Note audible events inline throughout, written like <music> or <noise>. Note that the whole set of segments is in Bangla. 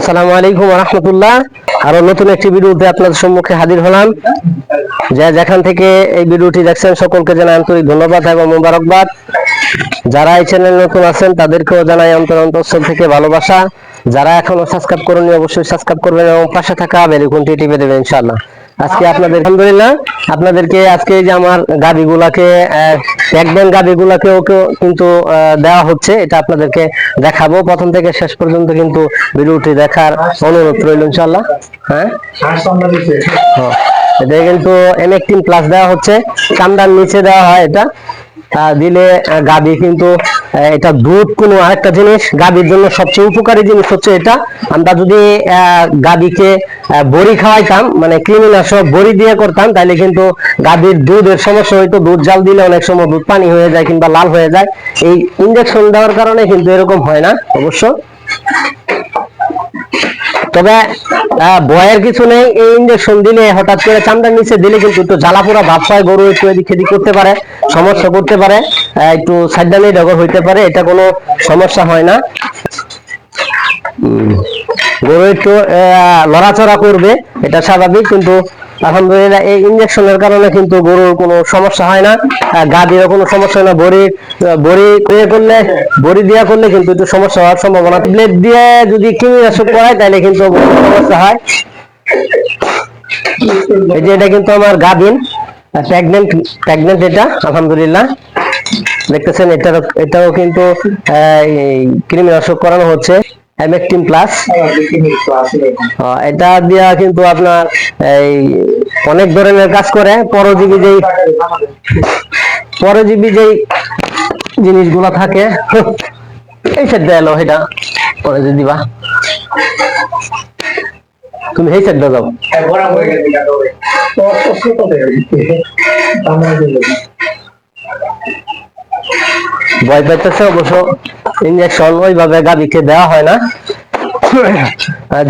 আসসালামু আলাইকুম রহমতুল্লাহ। আরও নতুন একটি ভিডিওতে আপনাদের সম্মুখে হাজির হলাম। যা যেখান থেকে এই ভিডিওটি দেখছেন, সকলকে জানাই আন্তরিক ধন্যবাদ এবং মোবারকবাদ। যারা এই চ্যানেল নতুন আছেন, তাদেরকেও জানাই অন্তর অন্তঃস্থল থেকে ভালোবাসা। যারা এখনও সাবস্ক্রাইব করেনি অবশ্যই সাবস্ক্রাইব করবেন এবং পাশে থাকা বেলিকুনটি টিপে দেবেন আজকে আপনাদের আলহামদুলিল্লাহ, আপনাদেরকে আজকে যে আমার গাড়িগুলাকে একদম গাড়িগুলাকেও কেউ কিন্তু দেওয়া হচ্ছে, এটা আপনাদেরকে দেখাবো। প্রথম থেকে শেষ পর্যন্ত কিন্তু ভিডিওটি দেখার অনুরোধ রইল ইনশাল্লাহ হ্যাঁ? হ্যাঁ। এটা কিন্তু এম প্লাস দেওয়া হচ্ছে। কান্দার নিচে দেওয়া হয় এটা। দিলে গাভী কিন্তু এটা দুধ কোনো আরেকটা জিনিস গাভীর জন্য সবচেয়ে উপকারী জিনিস হচ্ছে এটা। আমরা যদি গাভীকে বড়ি খাওয়াইতাম মানে কৃমিনাশক বড়ি দিয়ে করতাম তাহলে কিন্তু গাভীর দুধের সমস্যা হইতো, দুধ জাল দিলে অনেক সময় দুধ পানি হয়ে যায় কিংবা লাল হয়ে যায়। এই ইনজেকশন দেওয়ার কারণে কিন্তু এরকম হয় না, অবশ্য। তবে ভয়ের কিছু নেই, এই ইঞ্জেকশন দিলে হঠাৎ করে চামড়ার নিচে দিলে কিন্তু একটু জ্বালা পোড়া ভাব হয় গরু একটু এদিক সেদিক করতে পারে, সমস্যা করতে পারে একটু সাইডানি ডগর হইতে পারে, এটা কোনো সমস্যা হয় না। গরু একটু লড়াচড়া করবে, এটা স্বাভাবিক, কিন্তু আলহামদুলিল্লাহ এই ইঞ্জেকশনের কারণে কিন্তু গরুর কোনো সমস্যা হয় না। আহ, গা দিয়ে কোনো সমস্যা হয় না। বড়ি বড়ি ইয়ে করলে বড়ি দিয়া করলে কিন্তু একটু সমস্যা হওয়ার সম্ভাবনা। প্লেট দিয়ে যদি কৃমিনাশক করায় তাহলে কিন্তু সমস্যা হয়। এই যে এটা কিন্তু আমার গাভিন প্রেগনেন্ট প্রেগনেন্ট এটা আলহামদুলিল্লাহ। দেখতেছেন এটাও এটাও কিন্তু কৃমিনাশক করানো হচ্ছে। এমেকটিন প্লাস এটা দিয়া কিন্তু আপনার এই অনেক ধরনের কাজ করে। পরজীবী যেই পরজীবী যেই জিনিসগুলো থাকে এই সাইড এলো এটা। পরে যে দিবা। তুমি এই সাইড যাও। ভয় পাইতেছে অবশ্য। ইঞ্জেকশন ওইভাবে গাভীকে দেওয়া হয় না।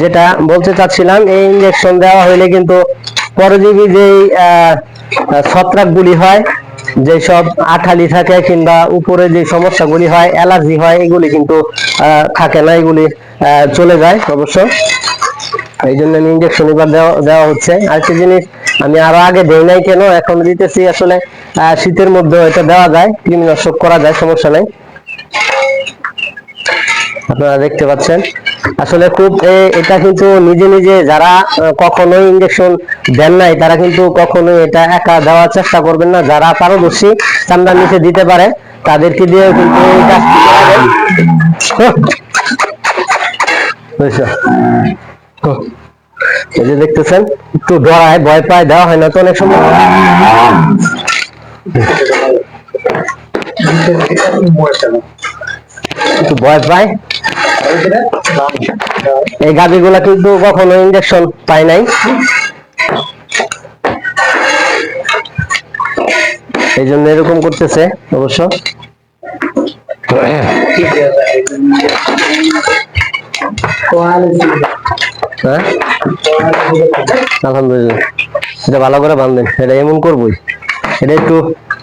যেটা বলতে চাচ্ছিলাম, এই ইঞ্জেকশন দেওয়া হইলে কিন্তু পরজীবী যেই ছত্রাক গুলি হয়, যেসব আঠালি থাকে কিংবা উপরে যে সমস্যাগুলি হয়, অ্যালার্জি হয়, এগুলি কিন্তু থাকে না, এগুলি চলে যায় অবশ্য। এই জন্য আমি ইঞ্জেকশন এবার দেওয়া হচ্ছে। আরেকটি জিনিস আমি আরও আগে দেই নাই কেন, এখন দিতেছি আসলে শীতের মধ্যে এটা দেওয়া যায়, কৃমিনাশক করা যায়, সমস্যা নেই। আপনারা দেখতে পাচ্ছেন। আসলে খুব এটা কিন্তু নিজে নিজে যারা কখনোই ইঞ্জেকশন দেন নাই তারা কিন্তু কখনোই এটা একা দেওয়ার চেষ্টা করবেন না। যারা পারদর্শী চামড়ার নিচে দিতে পারে তাদেরকে দিয়ে কিন্তু এই কাজটি করাবেন বুঝছ? হুম। এই যে দেখতেছেন একটু ডরায় ভয় পায় দেওয়া হয় না তো অনেক সময়। একটু ভয় পায় এই কিন্তু কখনো ইঞ্জেকশন পায় নাই। এই জন্য এরকম করতেছে অবশ্য। হ্যাঁ? আলহামদুলিল্লাহ। এটা ভালো করে বান্ধেন এটা এমন করবোই। এটা একটু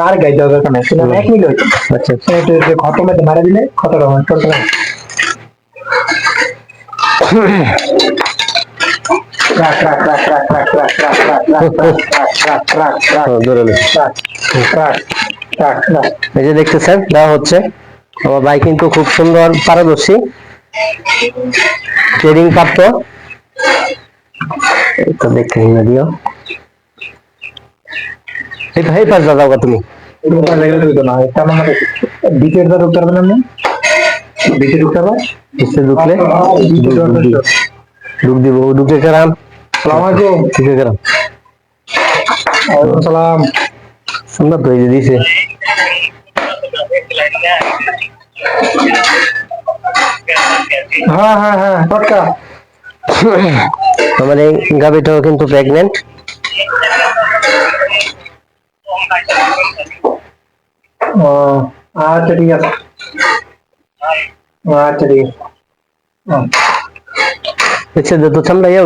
আর এই যে দেখতেছেন দেওয়া হচ্ছে আমার ভাই কিন্তু খুব সুন্দর পারদর্শী ট্রেডিং প্রাপ্ত এটা দেখতে দিও हे तर हे पास जाऊ का तुम्ही বিকেটটা ঢুকতে পারবেন আপনি বিকেট ঢুকতে পারবেন বিকেট ঢুকলে ঢুক দিব ঢুকে কেরাম সালাম আলাইকুম ঢুকে কেরাম ওয়ালাইকুম সালাম সুন্দর তো এই যে দিছে হ্যাঁ হ্যাঁ হ্যাঁ পটকা আমার এই গাবিটাও কিন্তু প্রেগনেন্ট আচ্ছা ইয়ে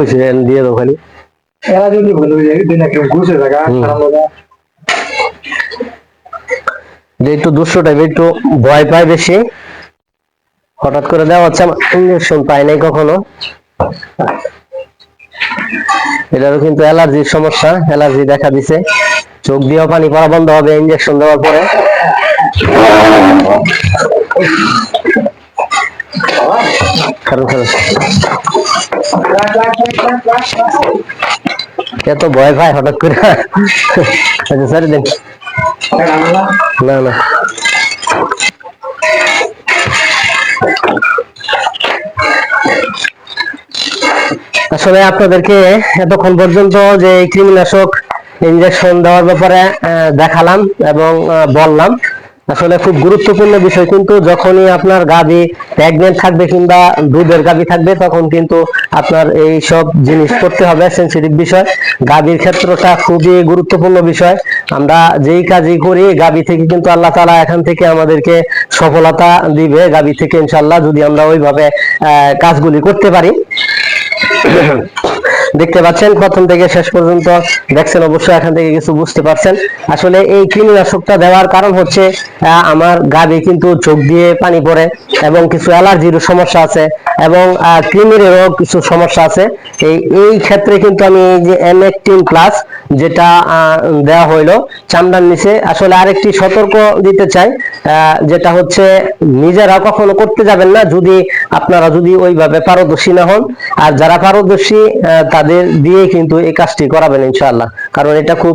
যে একটু টাইপ ভয় পায় বেশি। হঠাৎ করে দেওয়া হচ্ছে ইঞ্জেকশন পাই নাই কখনো। এটারও কিন্তু অ্যালার্জির সমস্যা অ্যালার্জি দেখা দিছে। চোখ দিয়েও পানি পড়া বন্ধ হবে ইঞ্জেকশন দেওয়ার পরে। এত ভয় পায় হঠাৎ করে। আচ্ছা স্যার দেন না না। আসলে আপনাদেরকে এতক্ষণ পর্যন্ত যে কৃমিনাশক ইনজেকশন দেওয়ার ব্যাপারে দেখালাম এবং বললাম। আসলে খুব গুরুত্বপূর্ণ বিষয়, কিন্তু যখনই আপনার গাভী প্রেগনেন্ট থাকবে কিংবা দুধের গাভী থাকবে, তখন কিন্তু আপনার এই সব জিনিস করতে হবে সেন্সিটিভ বিষয়। গাভীর ক্ষেত্রটা খুবই গুরুত্বপূর্ণ বিষয়। আমরা যেই কাজই করি, গাভী থেকে কিন্তু আল্লাহ তালা এখান থেকে আমাদেরকে সফলতা দিবে, গাভী থেকে ইনশাল্লাহ যদি আমরা ওইভাবে কাজগুলি করতে পারি। দেখতে পাচ্ছেন, প্রথম থেকে শেষ পর্যন্ত দেখছেন, অবশ্যই এখান থেকে কিছু বুঝতে পারছেন। আসলে এই কৃমিনাশকটা দেওয়ার কারণ হচ্ছে আমার গাবে কিন্তু চোখ দিয়ে পানি পড়ে এবং কিছু অ্যালার্জির সমস্যা আছে এবং কৃমিরেরও কিছু সমস্যা আছে। এই এই ক্ষেত্রে কিন্তু আমি এই যে এম প্লাস যেটা দেওয়া হইল। চামড়ার নিচে আসলে আরেকটি সতর্ক দিতে চাই যেটা হচ্ছে নিজেরা কখনো করতে যাবেন না, যদি আপনারা যদি ওইভাবে পারদর্শী না হন। আর যারা পারদর্শী তাদের দিয়ে কিন্তু এই কাজটি করাবেন, ইনশাআল্লাহ। কারণ এটা খুব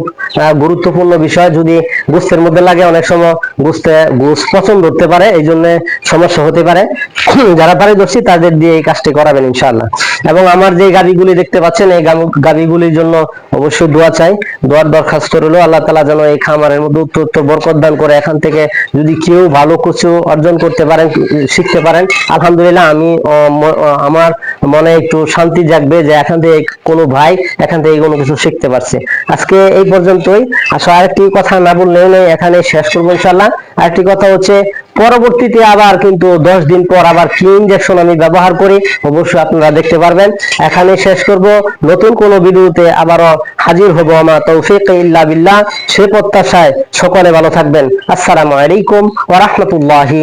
গুরুত্বপূর্ণ বিষয়। যদি গুস্তের মধ্যে লাগে, অনেক সময় গুস্তে গুস পছন্দ হতে পারে, এই জন্য সমস্যা হতে পারে। <clears throat> যারা পারদর্শী, তাদের দিয়ে এই কাজটি করাবেন, ইনশাআল্লাহ। এবং আমার যে গাড়িগুলি দেখতে পাচ্ছেন, এই গাড়িগুলির জন্য অবশ্যই দোয়া চাই। দোয়ার দরখাস্ত রইল, আল্লাহ তালা যেন এই খামারের মধ্যে উত্তর বরকত দান করে এখান থেকে যদি কেউ ভালো কিছু অর্জন করতে পারেন, শিখতে পারেন, আলহামদুলিল্লাহ আমি আমার মনে একটু শান্তি জাগবে যে এখান থেকে কোনো ভাই এখান থেকে কোনো কিছু শিখতে পারছে। আজকে এই পর্যন্তই। আসলে আরেকটি কথা না বললেও নেই এখানে শেষ করব ইনশাল্লাহ আরেকটি কথা হচ্ছে, পরবর্তীতে আবার কিন্তু দশ দিন পর আবার কি ইনজেকশন আমি ব্যবহার করি। অবশ্যই আপনারা দেখতে পারবেন। এখানে শেষ করব। নতুন কোন ভিডিওতে আবারও হাজির হব আমার তৌফিক ইল্লা বিল্লাহ। সে প্রত্যাশায় সকলে ভালো থাকবেন। আসসালামু আলাইকুম ওয়া রাহমাতুল্লাহি